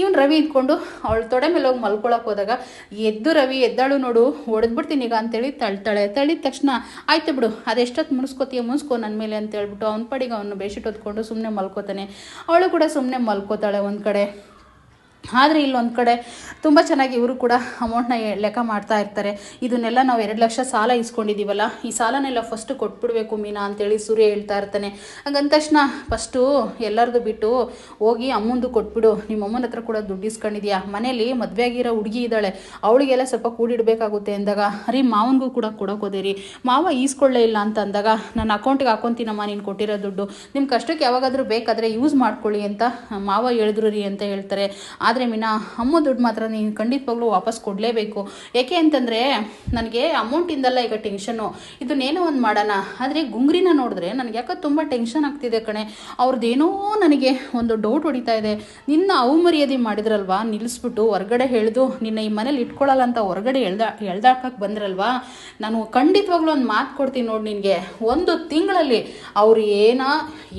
ಇವನು ರವಿ ಇದ್ಕೊಂಡು ಅವಳು ತೊಡೆ ಮೇಲೆ ಹೋಗಿ ಮಲ್ಕೊಳಕ್ಕೆ ಹೋದಾಗ, ಎದ್ದು ರವಿ, ಎದ್ದಾಳು ನೋಡು, ಹೊಡೆದ್ಬಿಡ್ತೀನಿ ಈಗ ಅಂತೇಳಿ ತಳ್ತಾಳೆ. ತಳ್ಳಿದ ತಕ್ಷಣ, ಆಯ್ತು ಬಿಡು ಅದೆಷ್ಟೊತ್ತು ಮುನ್ಸ್ಕೋತೀಯ ಮುನ್ಸ್ಕೋ ನನ್ನ ಮೇಲೆ ಅಂತ ಹೇಳ್ಬಿಟ್ಟು ಅವ್ನ ಪಡಿಗೆ ಅವನು ಬೆಡ್ಶೀಟ್ ಹೊತ್ಕೊಂಡು ಸುಮ್ಮನೆ ಮಲ್ಕೋತಾನೆ ಅವಳು ಕೂಡ ಸುಮ್ಮನೆ ಮಲ್ಕೋತಾಳೆ ಒಂದು ಕಡೆ. ಆದರೆ ಇಲ್ಲೊಂದು ಕಡೆ ತುಂಬ ಚೆನ್ನಾಗಿ ಇವರು ಕೂಡ ಅಮೌಂಟ್ನ ಲೆಕ್ಕ ಮಾಡ್ತಾ ಇರ್ತಾರೆ. ಇದನ್ನೆಲ್ಲ ನಾವು ಎರಡು ಲಕ್ಷ ಸಾಲ ಇಸ್ಕೊಂಡಿದ್ದೀವಲ್ಲ ಈ ಸಾಲನೆಲ್ಲ ಫಸ್ಟು ಕೊಟ್ಬಿಡ್ಬೇಕು ಮೀನಾ ಅಂತೇಳಿ ಸೂರ್ಯ ಹೇಳ್ತಾ ಇರ್ತಾನೆ. ಹಂಗಂದ ತಕ್ಷಣ ಫಸ್ಟು ಎಲ್ಲರದು ಬಿಟ್ಟು ಹೋಗಿ ಅಮ್ಮಂದು ಕೊಟ್ಬಿಡು, ನಿಮ್ಮ ಅಮ್ಮನ ಹತ್ರ ಕೂಡ ದುಡ್ಡು ಇಸ್ಕೊಂಡಿದ್ಯಾ? ಮನೆಯಲ್ಲಿ ಮದುವೆ ಆಗಿರೋ ಹುಡುಗಿ ಇದ್ದಾಳೆ, ಅವಳಿಗೆಲ್ಲ ಸ್ವಲ್ಪ ಕೂಡಿಡಬೇಕಾಗುತ್ತೆ ಅಂದಾಗ ರೀ ಮಾವನಿಗೂ ಕೂಡ ಕೊಡೋಕೋದೆ ರೀ ಮಾವ ಈಸ್ಕೊಳ್ಳೇ ಇಲ್ಲ ಅಂತ ಅಂದಾಗ, ನನ್ನ ಅಕೌಂಟಿಗೆ ಹಾಕೊಂತೀನಮ್ಮ, ನೀನು ಕೊಟ್ಟಿರೋ ದುಡ್ಡು. ನಿಮ್ಮ ಕಷ್ಟಕ್ಕೆ ಯಾವಾಗಾದರೂ ಬೇಕಾದರೆ ಯೂಸ್ ಮಾಡ್ಕೊಳ್ಳಿ ಅಂತ ಮಾವ ಹೇಳಿದ್ರು ರೀ ಅಂತ ಹೇಳ್ತಾರೆ. ಆದರೆ ಮೀನಾ, ಅಮ್ಮ ದುಡ್ಡು ಮಾತ್ರ ನೀನು ಖಂಡಿತವಾಗ್ಲೂ ವಾಪಸ್ ಕೊಡಲೇಬೇಕು. ಯಾಕೆ ಅಂತಂದರೆ ನನಗೆ ಅಮೌಂಟಿಂದಲ್ಲ ಈಗ ಟೆನ್ಷನು ಇದನ್ನೇನೋ ಒಂದು ಮಾಡೋಣ. ಆದರೆ ಗುಂಗ್ರಿನ ನೋಡಿದ್ರೆ ನನಗೆ ಯಾಕೆ ತುಂಬ ಟೆನ್ಷನ್ ಆಗ್ತಿದೆ ಕಣೆ. ಅವ್ರದ್ದೇನೋ ನನಗೆ ಒಂದು ಡೌಟ್ ಹೊಡಿತಾ ಇದೆ. ನಿನ್ನ ಅವಮರ್ಯಾದೆ ಮಾಡಿದ್ರಲ್ವಾ? ನಿಲ್ಲಿಸ್ಬಿಟ್ಟು ಹೊರಗಡೆ ಹೇಳಿದು, ನಿನ್ನ ಈ ಮನೇಲಿ ಇಟ್ಕೊಳ್ಳಲ್ಲ ಅಂತ ಹೊರಗಡೆ ಎಳ್ದ ಎಳ್ದಾಕಕ್ಕೆ ಬಂದ್ರಲ್ವಾ? ನಾನು ಖಂಡಿತವಾಗ್ಲೂ ಒಂದು ಮಾತು ಕೊಡ್ತೀನಿ ನೋಡಿ ನಿನಗೆ. ಒಂದು ತಿಂಗಳಲ್ಲಿ ಅವ್ರು ಏನ,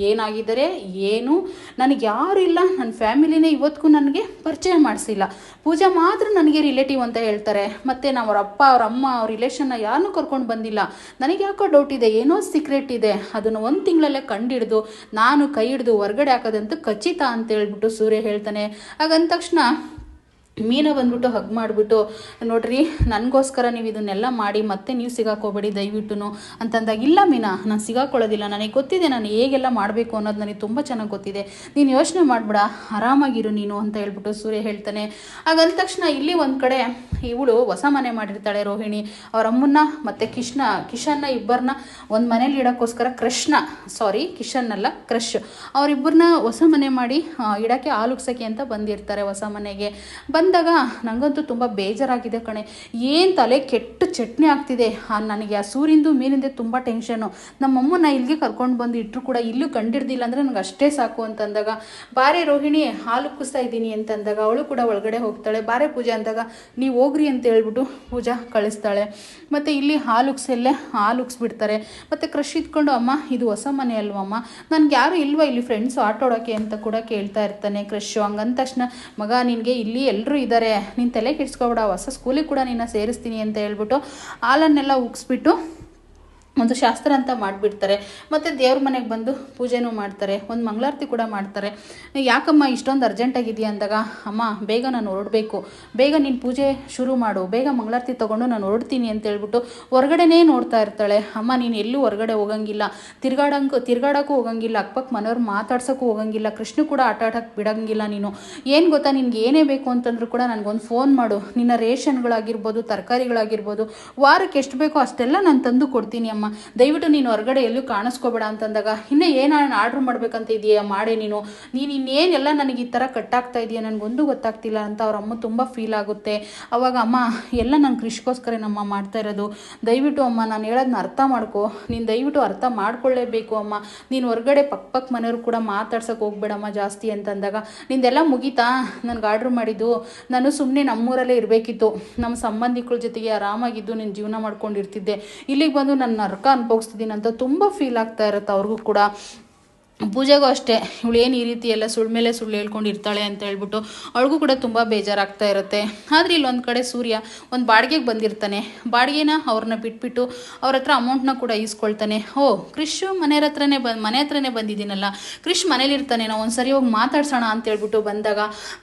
ಏನಾಗಿದ್ದಾರೆ, ಏನು? ನನಗೆ ಯಾರು ಇಲ್ಲ. ನನ್ನ ಫ್ಯಾಮಿಲಿನೇ ಇವತ್ತಿಗೂ ನನಗೆ ಪರಿಚಯ ಮಾಡಿಸಿಲ್ಲ. ಪೂಜಾ ಮಾತ್ರ ನನಗೆ ರಿಲೇಟಿವ್ ಅಂತ ಹೇಳ್ತಾರೆ. ಮತ್ತು ನಾವು ಅವ್ರ ಅಪ್ಪ, ಅವ್ರ ಅಮ್ಮ, ಅವ್ರ ರಿಲೇಷನ್ನ ಯಾರನ್ನೂ ಕರ್ಕೊಂಡು ಬಂದಿಲ್ಲ. ನನಗೆ ಯಾಕೋ ಡೌಟ್ ಇದೆ, ಏನೋ ಸೀಕ್ರೆಟ್ ಇದೆ. ಅದನ್ನು ಒಂದು ತಿಂಗಳಲ್ಲೇ ಕಂಡಿಡ್ದು, ನಾನು ಕೈ ಹಿಡ್ದು ಹೊರಗಡೆ ಹಾಕೋದಂತೂ ಖಚಿತ ಅಂತ ಹೇಳ್ಬಿಟ್ಟು ಸೂರ್ಯ ಹೇಳ್ತಾನೆ. ಹಾಗಂದ ತಕ್ಷಣ ಮೀನ ಬಂದ್ಬಿಟ್ಟು ಹಗ್ ಮಾಡಿಬಿಟ್ಟು, ನೋಡ್ರಿ, ನನಗೋಸ್ಕರ ನೀವು ಇದನ್ನೆಲ್ಲ ಮಾಡಿ ಮತ್ತೆ ನೀವು ಸಿಗಾಕೋಬೇಡಿ ದಯವಿಟ್ಟು ಅಂತಂದಾಗ, ಇಲ್ಲ ಮೀನಾ, ನಾನು ಸಿಗಾಕೊಳ್ಳೋದಿಲ್ಲ. ನನಗೆ ಗೊತ್ತಿದೆ ನಾನು ಹೇಗೆಲ್ಲ ಮಾಡಬೇಕು ಅನ್ನೋದು ನನಗೆ ತುಂಬ ಚೆನ್ನಾಗಿ ಗೊತ್ತಿದೆ. ನೀನು ಯೋಚನೆ ಮಾಡಬೇಡ, ಆರಾಮಾಗಿರು ನೀನು, ಅಂತ ಹೇಳ್ಬಿಟ್ಟು ಸೂರ್ಯ ಹೇಳ್ತಾನೆ. ಹಾಗಂದ ತಕ್ಷಣ ಇಲ್ಲಿ ಒಂದು ಕಡೆ ಇವಳು ಹೊಸ ಮನೆ ಮಾಡಿರ್ತಾಳೆ ರೋಹಿಣಿ. ಅವ್ರ ಅಮ್ಮನ್ನ ಮತ್ತು ಕಿಶ್ನ ಕಿಶನ್ನ ಇಬ್ಬರನ್ನ ಒಂದು ಮನೇಲಿ ಇಡೋಕ್ಕೋಸ್ಕರ ಕೃಷ್ಣ ಸಾರಿ ಕಿಶನ್ನಲ್ಲ, ಕ್ರಶ್. ಅವರಿಬ್ಬರನ್ನ ಹೊಸ ಮನೆ ಮಾಡಿ ಇಡೋಕ್ಕೆ ಹಾಲುಗ್ಸಕ್ಕೆ ಅಂತ ಬಂದಿರ್ತಾರೆ ಹೊಸ ಮನೆಗೆ. ಬಂದಾಗ ನನಗಂತೂ ತುಂಬ ಬೇಜಾರಾಗಿದೆ ಕಣೆ. ಏನು ತಲೆ ಕೆಟ್ಟು ಚಟ್ನಿ ಆಗ್ತಿದೆ? ನನಗೆ ಆ ಸೂರಿಂದು ಮೀನಿಂದ ತುಂಬ ಟೆನ್ಷನು ನಮ್ಮಮ್ಮನ ಇಲ್ಲಿಗೆ ಕರ್ಕೊಂಡು ಬಂದು ಇಟ್ಟರು ಕೂಡ ಇಲ್ಲೂ ಕಂಡಿಡ್ದಿಲ್ಲ ಅಂದರೆ ನನಗೆ ಅಷ್ಟೇ ಸಾಕು ಅಂತಂದಾಗ. ಬಾರೆ ರೋಹಿಣಿ ಹಾಲು ಕುಸ್ತಾ ಇದ್ದೀನಿ ಅಂತಂದಾಗ, ಅವಳು ಕೂಡ ಒಳಗಡೆ ಹೋಗ್ತಾಳೆ. ಬಾರೆ ಪೂಜೆ ಅಂದಾಗ, ನೀವು ಹೋಗ್ರಿ ಅಂತ ಹೇಳ್ಬಿಟ್ಟು ಪೂಜಾ ಕಳಿಸ್ತಾಳೆ. ಮತ್ತು ಇಲ್ಲಿ ಹಾಲು ಉಗ್ಸಲ್ಲೇ ಹಾಲು ಉಕ್ಸ್ಬಿಡ್ತಾರೆ ಮತ್ತು ಕ್ರಶ್ ಇದ್ಕೊಂಡು, ಅಮ್ಮ, ಇದು ಹೊಸ ಮನೆ ಅಲ್ವಮ್ಮ? ನನಗೆ ಯಾರು ಇಲ್ವಾ ಇಲ್ಲಿ ಫ್ರೆಂಡ್ಸು ಆಟೋಡೋಕೆ? ಅಂತ ಕೂಡ ಕೇಳ್ತಾ ಇರ್ತಾನೆ ಕ್ರಶ್ ಹಂಗಂದ ತಕ್ಷಣ, ಮಗ, ನಿನಗೆ ಇಲ್ಲಿ ಎಲ್ಲರೂ ಇದ್ದಾರೆ ನಿನ್ನ ತಲೆ ಕೆಡಿಸ್ಕೊಬೇಡ ಹೊಸ ಸ್ಕೂಲಿಗೆ ಕೂಡ ನಿನ್ನ ಸೇರಿಸ್ತೀನಿ ಅಂತ ಹೇಳ್ಬಿಟ್ಟು ಹಾಲನ್ನೆಲ್ಲ ಉಗ್ಸ್ಬಿಟ್ಟು ಒಂದು ಶಾಸ್ತ್ರ ಅಂತ ಮಾಡಿಬಿಡ್ತಾರೆ. ಮತ್ತು ದೇವ್ರ ಮನೆಗೆ ಬಂದು ಪೂಜೆನೂ ಮಾಡ್ತಾರೆ. ಒಂದು ಮಂಗಳಾರತಿ ಕೂಡ ಮಾಡ್ತಾರೆ. ಯಾಕಮ್ಮ ಇಷ್ಟೊಂದು ಅರ್ಜೆಂಟಾಗಿದೆಯಾ ಅಂದಾಗ, ಅಮ್ಮ, ಬೇಗ ನಾನು ಹೊರಡಬೇಕು. ಬೇಗ ನೀನು ಪೂಜೆ ಶುರು ಮಾಡು. ಬೇಗ ಮಂಗಳಾರತಿ ತೊಗೊಂಡು ನಾನು ಹೊರಡ್ತೀನಿ ಅಂತ ಹೇಳ್ಬಿಟ್ಟು ಹೊರಗಡೆನೇ ನೋಡ್ತಾ ಇರ್ತಾಳೆ. ಅಮ್ಮ, ನೀನು ಎಲ್ಲೂ ಹೊರಗಡೆ ಹೋಗಂಗಿಲ್ಲ. ತಿರ್ಗಾಡಂಗೆ, ತಿರ್ಗಾಡೋಕ್ಕೂ ಹೋಗಂಗಿಲ್ಲ. ಅಕ್ಕಪಕ್ಕ ಮನೆಯವ್ರು ಮಾತಾಡ್ಸೋಕ್ಕೂ ಹೋಗಂಗಿಲ್ಲ. ಕೃಷ್ಣ ಕೂಡ ಆಟ ಆಡೋಕ್ಕೆ ಬಿಡಂಗಿಲ್ಲ ನೀನು. ಏನು ಗೊತ್ತಾ? ನಿನಗೆ ಏನೇ ಬೇಕು ಅಂತಂದ್ರೂ ಕೂಡ ನನಗೊಂದು ಫೋನ್ ಮಾಡು. ನಿನ್ನ ರೇಷನ್ಗಳಾಗಿರ್ಬೋದು, ತರಕಾರಿಗಳಾಗಿರ್ಬೋದು ವಾರಕ್ಕೆ ಎಷ್ಟು ಬೇಕೋ ಅಷ್ಟೆಲ್ಲ ನಾನು ತಂದು ಕೊಡ್ತೀನಿ ಅಮ್ಮ. ದಯವಿಟ್ಟು ನೀನು ಹೊರಗಡೆ ಎಲ್ಲೂ ಕಾಣಿಸ್ಕೋಬೇಡ ಅಂತಂದಾಗ, ಇನ್ನೇ ಏನು ಆರ್ಡ್ರ್ ಮಾಡ್ಬೇಕಂತ ಇದೆಯಾ? ಮಾಡೇ ನೀನು. ನೀನು ಇನ್ನೇನೆಲ್ಲ ನನಗೆ ಈ ಥರ ಕಟ್ಟಾಗ್ತಾ ಇದೆಯಾ? ನನಗೊಂದು ಗೊತ್ತಾಗ್ತಿಲ್ಲ ಅಂತ ಅವ್ರ ಅಮ್ಮ ತುಂಬ ಫೀಲ್ ಆಗುತ್ತೆ. ಅವಾಗ, ಅಮ್ಮ, ಎಲ್ಲ ನಾನು ಕೃಷಿಗೋಸ್ಕರ ನಮ್ಮ ಮಾಡ್ತಾ ಇರೋದು. ದಯವಿಟ್ಟು ಅಮ್ಮ, ನಾನು ಹೇಳೋದನ್ನ ಅರ್ಥ ಮಾಡ್ಕೊ. ನೀನು ದಯವಿಟ್ಟು ಅರ್ಥ ಮಾಡ್ಕೊಳ್ಳೇಬೇಕು, ಅಮ್ಮ. ನೀನು ಹೊರಗಡೆ ಪಕ್ಕ ಪಕ್ಕ ಮನೆಯವ್ರು ಕೂಡ ಮಾತಾಡ್ಸೋಕೆ ಹೋಗ್ಬೇಡಮ್ಮ ಜಾಸ್ತಿ ಅಂತಂದಾಗ, ನಿಂದೆಲ್ಲ ಮುಗೀತಾ? ನನಗೆ ಆರ್ಡ್ರ್ ಮಾಡಿದ್ದು. ನಾನು ಸುಮ್ಮನೆ ನಮ್ಮೂರಲ್ಲೇ ಇರಬೇಕಿತ್ತು. ನಮ್ಮ ಸಂಬಂಧಿಕರ ಜೊತೆಗೆ ಆರಾಮಾಗಿದ್ದು ನೀನು ಜೀವನ ಮಾಡ್ಕೊಂಡಿರ್ತಿದ್ದೆ. ಇಲ್ಲಿಗೆ ಬಂದು ನನ್ನ ನರ್ಕ ಅನುಭವಿಸ್ತಿದ್ದೀನಿ ಅಂತ ತುಂಬ ಫೀಲ್ ಆಗ್ತಾ ಇರುತ್ತೆ ಅವ್ರಿಗೂ ಕೂಡ. ಪೂಜೆಗೂ ಅಷ್ಟೇ. ಇವಳು ಏನು ಈ ರೀತಿ ಎಲ್ಲ ಸುಳ್ಳು ಮೇಲೆ ಸುಳ್ಳು ಹೇಳ್ಕೊಂಡು ಇರ್ತಾಳೆ ಅಂತ ಹೇಳ್ಬಿಟ್ಟು ಅವಳಿಗೂ ಕೂಡ ತುಂಬ ಬೇಜಾರಾಗ್ತಾ ಇರುತ್ತೆ. ಆದರೆ ಇಲ್ಲೊಂದು ಕಡೆ ಸೂರ್ಯ ಒಂದು ಬಾಡಿಗೆಗೆ ಬಂದಿರ್ತಾನೆ. ಬಾಡಿಗೆನ ಅವ್ರನ್ನ ಬಿಟ್ಬಿಟ್ಟು ಅವ್ರ ಹತ್ರ ಅಮೌಂಟ್ನ ಕೂಡ ಈಸ್ಕೊಳ್ತಾನೆ. ಓ ಕ್ರಿಶ್ ಮನೆ ಹತ್ರನೇ ಬಂದು ಮನೆ ಹತ್ರನೇ ಬಂದಿದ್ದೀನಲ್ಲ. ಕ್ರಿಶ್ ಮನೇಲಿರ್ತಾನೆ ನಾವು ಒಂದು ಸರಿ ಹೋಗಿ ಮಾತಾಡ್ಸೋಣ ಅಂತ ಹೇಳ್ಬಿಟ್ಟು ಬಂದಾಗ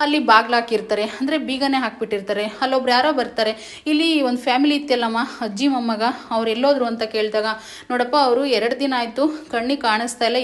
ಅಲ್ಲಿ ಬಾಗ್ಲಾಕಿರ್ತಾರೆ ಅಂದರೆ ಬೀಗನೇ ಹಾಕ್ಬಿಟ್ಟಿರ್ತಾರೆ. ಅಲ್ಲೊಬ್ರು ಯಾರೋ ಬರ್ತಾರೆ. ಇಲ್ಲಿ ಒಂದು ಫ್ಯಾಮಿಲಿ ಇತ್ತಲ್ಲಮ್ಮ ಅಜ್ಜಿ, ಮೊಮ್ಮಗ, ಅವ್ರು ಎಲ್ಲೋದ್ರು ಅಂತ ಕೇಳಿದಾಗ, ನೋಡಪ್ಪ, ಅವರು ಎರಡು ದಿನ ಆಯಿತು ಕಣ್ಣಿಗೆ ಕಾಣಿಸ್ತಾ ಇಲ್ಲ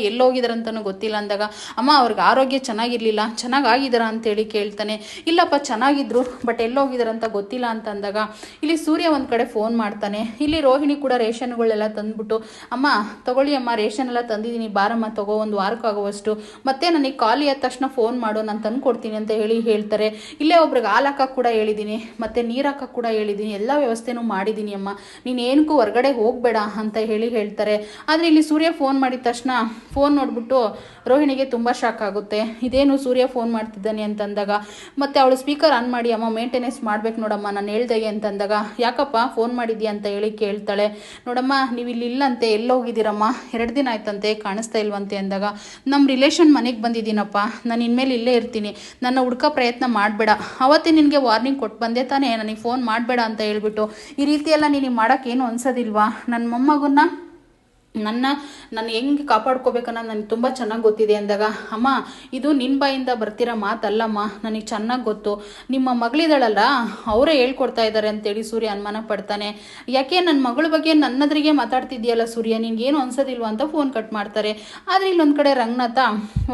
ಎಲ್ಲೋಗಿದಾರಂತನೂ ಗೊತ್ತಿಲ್ಲ ಅಂದಾಗ, ಅಮ್ಮ, ಅವ್ರಿಗೆ ಆರೋಗ್ಯ ಚೆನ್ನಾಗಿರ್ಲಿಲ್ಲ ಅಂತ ಅಂತೇಳಿ ಕೇಳ್ತಾನೆ. ಇಲ್ಲಪ್ಪ, ಚೆನ್ನಾಗಿದ್ರು, ಬಟ್ ಎಲ್ಲೋಗಿದಾರಂತ ಗೊತ್ತಿಲ್ಲ ಅಂತ ಅಂದಾಗ, ಇಲ್ಲಿ ಸೂರ್ಯ ಒಂದು ಕಡೆ ಫೋನ್ ಮಾಡ್ತಾನೆ. ಇಲ್ಲಿ ರೋಹಿಣಿ ಕೂಡ ರೇಷನ್ಗಳೆಲ್ಲ ತಂದ್ಬಿಟ್ಟು, ಅಮ್ಮ, ತಗೊಳ್ಳಿ ಅಮ್ಮ ರೇಷನ್ ಎಲ್ಲ ತಂದಿದ್ದೀನಿ, ಬಾರಮ್ಮ, ತಗೋ, ಒಂದು ವಾರಕ್ಕಾಗುವಷ್ಟು. ಮತ್ತೆ ನನಗೆ ಖಾಲಿ ಆದ ತಕ್ಷಣ ಫೋನ್ ಮಾಡು ನಾನು ತಂದು ಕೊಡ್ತೀನಿ ಅಂತ ಹೇಳಿ ಹೇಳ್ತಾರೆ. ಇಲ್ಲೇ ಒಬ್ರಿಗೆ ಹಾಲು ಹಾಕಕ್ಕೆ ಕೂಡ ಹೇಳಿದ್ದೀನಿ ಮತ್ತೆ ನೀರಾಕ ಕೂಡ ಹೇಳಿದ್ದೀನಿ ಎಲ್ಲ ವ್ಯವಸ್ಥೆನೂ ಮಾಡಿದ್ದೀನಿ ಅಮ್ಮ. ನೀನು ಏನಕ್ಕೂ ಹೊರಗಡೆ ಹೋಗಬೇಡ ಅಂತ ಹೇಳಿ ಹೇಳ್ತಾರೆ. ಆದರೆ ಇಲ್ಲಿ ಸೂರ್ಯ ಫೋನ್ ಮಾಡಿದ ತಕ್ಷಣ, ಫೋನ್ ನೋಡ್ಬಿಟ್ಟು ರೋಹಿಣಿಗೆ ತುಂಬ ಶಾಕ್ ಆಗುತ್ತೆ. ಇದೇನು ಸೂರ್ಯ ಫೋನ್ ಮಾಡ್ತಿದ್ದಾನೆ ಅಂತಂದಾಗ, ಮತ್ತೆ ಅವಳು ಸ್ಪೀಕರ್ ಆನ್ ಮಾಡಿ, ಅಮ್ಮ ಮೇಂಟೆನೆನ್ಸ್ ಮಾಡ್ಬೇಕು ನೋಡಮ್ಮ, ನಾನು ಹೇಳ್ದಾಗೆ ಅಂತಂದಾಗ, ಯಾಕಪ್ಪ ಫೋನ್ ಮಾಡಿದ್ಯಾ? ಅಂತ ಹೇಳಿ ಕೇಳ್ತಾಳೆ. ನೋಡಮ್ಮ, ನೀವು ಇಲ್ಲಿ ಇಲ್ಲಂತೆ, ಎಲ್ಲೋಗಿದ್ದೀರಮ್ಮ? ಎರಡು ದಿನ ಆಯ್ತಂತೆ, ಕಾಣಿಸ್ತಾ ಇಲ್ವಂತೆ? ಅಂದಾಗ ನಮ್ಮ ರಿಲೇಷನ್ ಮನೆಗೆ ಬಂದಿದ್ದೀನಪ್ಪ. ನಾನು ಇನ್ಮೇಲೆ ಇಲ್ಲೇ ಇರ್ತೀನಿ. ನನ್ನ ಹುಡ್ಕೋ ಪ್ರಯತ್ನ ಮಾಡಬೇಡ. ಅವತ್ತೇ ನಿನಗೆ ವಾರ್ನಿಂಗ್ ಕೊಟ್ಟು ಬಂದೆ ತಾನೇ, ನನಗೆ ಫೋನ್ ಮಾಡಬೇಡ ಅಂತ ಹೇಳ್ಬಿಟ್ಟು, ಈ ರೀತಿಯೆಲ್ಲ ನೀನು ಮಾಡೋಕ್ಕೇನು ಅನ್ಸೋದಿಲ್ವಾ? ನನ್ನ ಮೊಮ್ಮಗನ್ನ ನನ್ನ ನಾನು ಹೆಂಗೆ ಕಾಪಾಡ್ಕೋಬೇಕನ್ನೋದು ನನಗೆ ತುಂಬ ಚೆನ್ನಾಗಿ ಗೊತ್ತಿದೆ ಅಂದಾಗ, ಅಮ್ಮ, ಇದು ನಿನ್ನ ಬಾಯಿಂದ ಬರ್ತಿರೋ ಮಾತಲ್ಲಮ್ಮ, ನನಗೆ ಚೆನ್ನಾಗಿ ಗೊತ್ತು. ನಿಮ್ಮ ಮಗಳಿದಳಲ್ಲ ಅವರೇ ಹೇಳ್ಕೊಡ್ತಾ ಇದ್ದಾರೆ ಅಂತೇಳಿ ಸೂರ್ಯ ಅನುಮಾನ ಪಡ್ತಾನೆ. ಯಾಕೆ ನನ್ನ ಮಗಳ ಬಗ್ಗೆ ನನ್ನದ್ರಿಗೆ ಮಾತಾಡ್ತಿದ್ಯಲ್ಲ ಸೂರ್ಯ? ನಿನಗೇನು ಅನ್ಸೋದಿಲ್ವ ಅಂತ ಫೋನ್ ಕಟ್ ಮಾಡ್ತಾರೆ. ಆದರೆ ಇಲ್ಲೊಂದು ಕಡೆ ರಂಗನಾಥ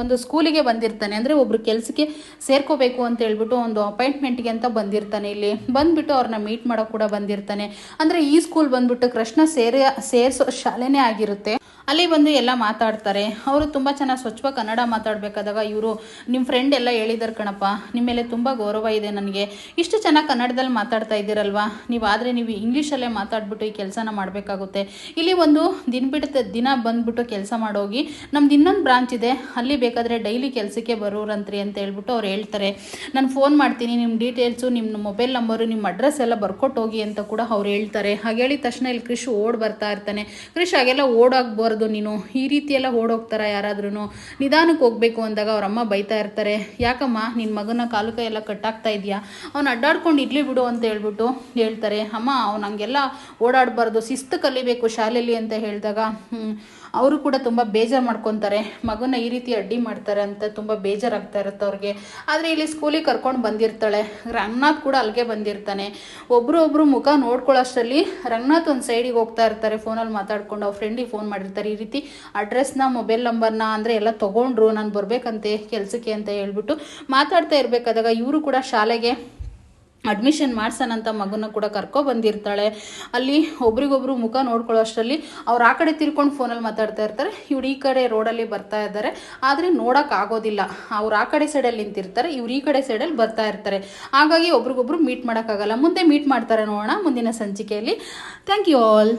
ಒಂದು ಸ್ಕೂಲಿಗೆ ಬಂದಿರ್ತಾನೆ. ಅಂದರೆ ಒಬ್ಬರು ಕೆಲಸಕ್ಕೆ ಸೇರ್ಕೋಬೇಕು ಅಂತ ಹೇಳ್ಬಿಟ್ಟು ಒಂದು ಅಪಾಯಿಂಟ್ಮೆಂಟ್ಗೆ ಅಂತ ಬಂದಿರ್ತಾನೆ ಇಲ್ಲಿ. ಬಂದ್ಬಿಟ್ಟು ಅವ್ರನ್ನ ಮೀಟ್ ಮಾಡೋಕೆ ಕೂಡ ಬಂದಿರ್ತಾನೆ. ಅಂದರೆ ಈ ಸ್ಕೂಲ್ ಬಂದ್ಬಿಟ್ಟು ಕೃಷ್ಣ ಸೇರಿ ಸೇರಿಸೋ ಶಾಲೆನೇ ಆಗಿರುತ್ತೆ terceiro termo. ಅಲ್ಲಿ ಬಂದು ಎಲ್ಲ ಮಾತಾಡ್ತಾರೆ. ಅವರು ತುಂಬ ಚೆನ್ನಾಗಿ ಸ್ವಚ್ಛವಾಗಿ ಕನ್ನಡ ಮಾತಾಡಬೇಕಾದಾಗ ಇವರು ನಿಮ್ಮ ಫ್ರೆಂಡ್ ಎಲ್ಲ ಹೇಳಿದ್ದಾರೆ ಕಣಪ್ಪ ನಿಮ್ಮ ಮೇಲೆ ತುಂಬ ಗೌರವ ಇದೆ ನನಗೆ. ಇಷ್ಟು ಚೆನ್ನಾಗಿ ಕನ್ನಡದಲ್ಲಿ ಮಾತಾಡ್ತಾ ಇದ್ದೀರಲ್ವಾ? ನೀವು ಆದರೆ ನೀವು ಇಂಗ್ಲೀಷಲ್ಲೇ ಮಾತಾಡ್ಬಿಟ್ಟು ಈ ಕೆಲಸನ ಮಾಡಬೇಕಾಗುತ್ತೆ. ಇಲ್ಲಿ ಒಂದು ದಿನ ಬಿಡುತ್ತೆ ದಿನ ಬಂದ್ಬಿಟ್ಟು ಕೆಲಸ ಮಾಡೋಗಿ, ನಮ್ದು ಇನ್ನೊಂದು ಬ್ರಾಂಚ್ ಇದೆ. ಅಲ್ಲಿ ಬೇಕಾದರೆ ಡೈಲಿ ಕೆಲಸಕ್ಕೆ ಬರೋರಂತ್ರಿ ಅಂತ ಹೇಳ್ಬಿಟ್ಟು ಅವ್ರು ಹೇಳ್ತಾರೆ. ನಾನು ಫೋನ್ ಮಾಡ್ತೀನಿ ನಿಮ್ಮ ಡೀಟೇಲ್ಸು ನಿಮ್ಮ ಮೊಬೈಲ್ ನಂಬರು ನಿಮ್ಮ ಅಡ್ರೆಸ್ ಎಲ್ಲ ಬರ್ಕೊಟ್ಟು ಹೋಗಿ ಅಂತ ಕೂಡ ಅವ್ರು ಹೇಳ್ತಾರೆ. ಹಾಗೆ ಹೇಳಿದ ತಕ್ಷಣ ಇಲ್ಲಿ ಕೃಷಿ ಓಡ್ ಬರ್ತಾ ಇರ್ತಾನೆ. ಕೃಷಿ ಹಾಗೆಲ್ಲ ಓಡೋಗ್ಬಾರ್ದು. ನೀನು ಈ ರೀತಿಯೆಲ್ಲ ಓಡೋಗ್ತಾರ ಯಾರಾದ್ರೂ ನಿಧಾನಕ್ಕೆ ಹೋಗ್ಬೇಕು ಅಂದಾಗ ಅವ್ರ ಅಮ್ಮ ಬೈತಾ ಇರ್ತಾರೆ. ಯಾಕಮ್ಮ ನಿನ್ನ ಮಗನ ಕಾಲು ಕೈ ಎಲ್ಲ ಕಟ್ಟಾಗ್ತಾ ಇದೆಯಾ? ಅವ್ನು ಅಡ್ಡಾಡ್ಕೊಂಡು ಇಡ್ಲಿ ಬಿಡು ಅಂತ ಹೇಳ್ಬಿಟ್ಟು ಹೇಳ್ತಾರೆ. ಅಮ್ಮ, ಅವ್ನು ಹಂಗೆಲ್ಲ ಓಡಾಡಬಾರ್ದು. ಶಿಸ್ತು ಕಲಿಬೇಕು ಶಾಲೆಯಲ್ಲಿ ಅಂತ ಹೇಳಿದಾಗ ಅವರು ಕೂಡ ತುಂಬ ಬೇಜಾರು ಮಾಡ್ಕೊತಾರೆ. ಮಗುನ ಈ ರೀತಿ ಅಡ್ಡಿ ಮಾಡ್ತಾರೆ ಅಂತ ತುಂಬ ಬೇಜಾರಾಗ್ತಾ ಇರುತ್ತೆ ಅವ್ರಿಗೆ. ಆದರೆ ಇಲ್ಲಿ ಸ್ಕೂಲಿಗೆ ಕರ್ಕೊಂಡು ಬಂದಿರ್ತಾಳೆ. ರಂಗನಾಥ್ ಕೂಡ ಅಲ್ಲಿಗೆ ಬಂದಿರ್ತಾನೆ. ಒಬ್ಬರು ಒಬ್ರು ಮುಖ ನೋಡ್ಕೊಳ್ಳೋಷ್ಟರಲ್ಲಿ ರಂಗನಾಥ್ ಒಂದು ಸೈಡಿಗೆ ಹೋಗ್ತಾ ಇರ್ತಾರೆ ಫೋನಲ್ಲಿ ಮಾತಾಡ್ಕೊಂಡು. ಅವ್ರ ಫ್ರೆಂಡಿಗೆ ಫೋನ್ ಮಾಡಿರ್ತಾರೆ. ಈ ರೀತಿ ಅಡ್ರೆಸ್ನ ಮೊಬೈಲ್ ನಂಬರ್ನ ಅಂದರೆ ಎಲ್ಲ ತೊಗೊಂಡ್ರು. ನಾನು ಬರಬೇಕಂತೆ, ಕೆಲಸಕ್ಕೆ ಅಂತ ಹೇಳ್ಬಿಟ್ಟು ಮಾತಾಡ್ತಾ ಇರಬೇಕಾದಾಗ ಇವರು ಕೂಡ ಶಾಲೆಗೆ ಅಡ್ಮಿಷನ್ ಮಾಡ್ಸೋಣಂತ ಮಗನ ಕೂಡ ಕರ್ಕೊ ಬಂದಿರ್ತಾಳೆ. ಅಲ್ಲಿ ಒಬ್ರಿಗೊಬ್ರು ಮುಖ ನೋಡ್ಕೊಳ್ಳೋ ಅಷ್ಟರಲ್ಲಿ ಅವ್ರು ಆ ಕಡೆ ತಿರ್ಕೊಂಡು ಫೋನಲ್ಲಿ ಮಾತಾಡ್ತಾ ಇರ್ತಾರೆ. ಇವ್ರು ಈ ಕಡೆ ರೋಡಲ್ಲಿ ಬರ್ತಾ ಇದ್ದಾರೆ. ಆದರೆ ಆಗೋದಿಲ್ಲ. ಅವ್ರು ಆ ಕಡೆ ಸೈಡಲ್ಲಿ ನಿಂತಿರ್ತಾರೆ. ಇವ್ರು ಈ ಕಡೆ ಸೈಡಲ್ಲಿ ಬರ್ತಾ ಇರ್ತಾರೆ. ಹಾಗಾಗಿ ಒಬ್ರಿಗೊಬ್ರು ಮೀಟ್ ಮಾಡೋಕ್ಕಾಗಲ್ಲ ಮುಂದೆ ಮೀಟ್ ಮಾಡ್ತಾರೆ ನೋಡೋಣ ಮುಂದಿನ ಸಂಚಿಕೆಯಲ್ಲಿ. Thank you all